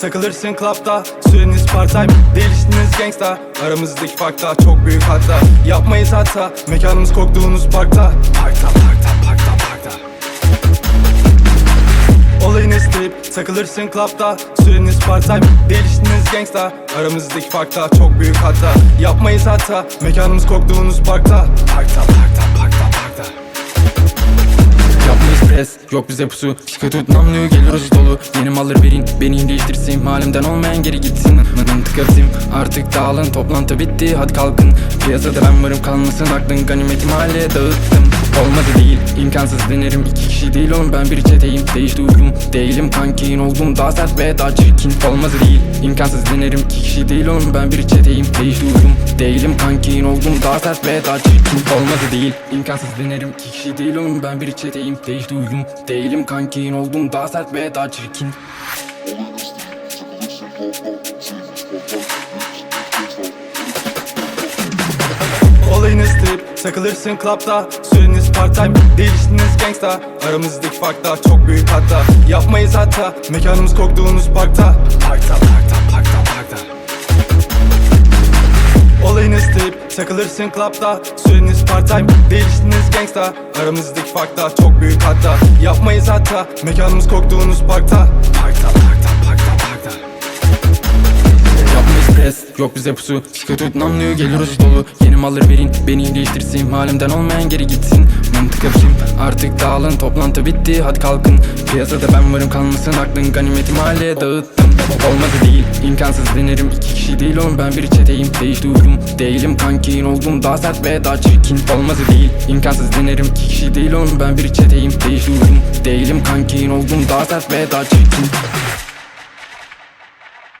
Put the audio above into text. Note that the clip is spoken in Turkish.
takılırsın klapta. Süreniz part time değilsiniz gangsta. Aramızdaki fark da çok büyük hatta Yapmayız hatta mekanımız koktuğunuz parkta. Parkta parkta parkta parkta. Olayın estirip takılırsın klapta. Süreniz part time değilsiniz gangsta. Aramızdaki fark da çok büyük hatta Yapmayız hatta mekanımız koktuğunuz parkta. Parkta parkta parkta parkta Pres yok bize pusu. Sıkı tut namluyu gelir özü dolu. Yeni malları verin benim değiştirsin Halimden olmayan geri gitsin. Mıdım tıkatayım artık dağılın Toplantı bitti. Hadi kalkın. Piyasada ben varım kalmasın. Aklın Ganimeti mahalleye dağıttım Olmadı değil imkansız denerim. İki kişi değil oğlum ben bir çeteyim. Değişti uyum değilim kankin oldum. Daha sert ve daha çirkin. Olmaz değil imkansız denerim. İki kişi değil oğlum ben bir çeteyim. Değişti uyum değilim kankin oldum. Daha sert ve daha çirkin. Olmadı değil imkansız denerim. İki kişi değil oğlum ben bir çeteyim. Değişti uyum değilim kankin oldum. Daha sert ve daha çirkin Estirip takılırsın klapta. Süreniz part time değilsiniz gangsta. Aramızdaki fark da çok büyük hatta. Yapmayız hatta mekanımız koktuğunuz parkta. Parkta parkta parkta parkta. Olayın estirip takılırsın klapta. Süreniz part time değilsiniz gangsta. Aramızdaki fark da çok büyük hatta. Yapmayız hatta mekanımız Parkta parkta. Parkta parkta yok bize pusu. Sıkı tut namluyu gelir özü dolu. Yeni malları verin beni değiştirsin Halimden olmayan geri gitsin. Mantık yapayım. Artık dağılın Toplantı bitti. Hadi kalkın. Piyasada ben varım kalmasın aklın. Ganimeti mahalleye dağıttım. Olmadı değil imkansız denerim. İki kişi değil oğlum ben bir çeteyim. Değişti uyum değilim kankin oldum? Daha sert ve daha çirkin. Olmadı değil imkansız denerim. İki kişi değil oğlum ben bir çeteyim. Değişti uyum değilim kankin oldum? Daha sert ve daha çirkin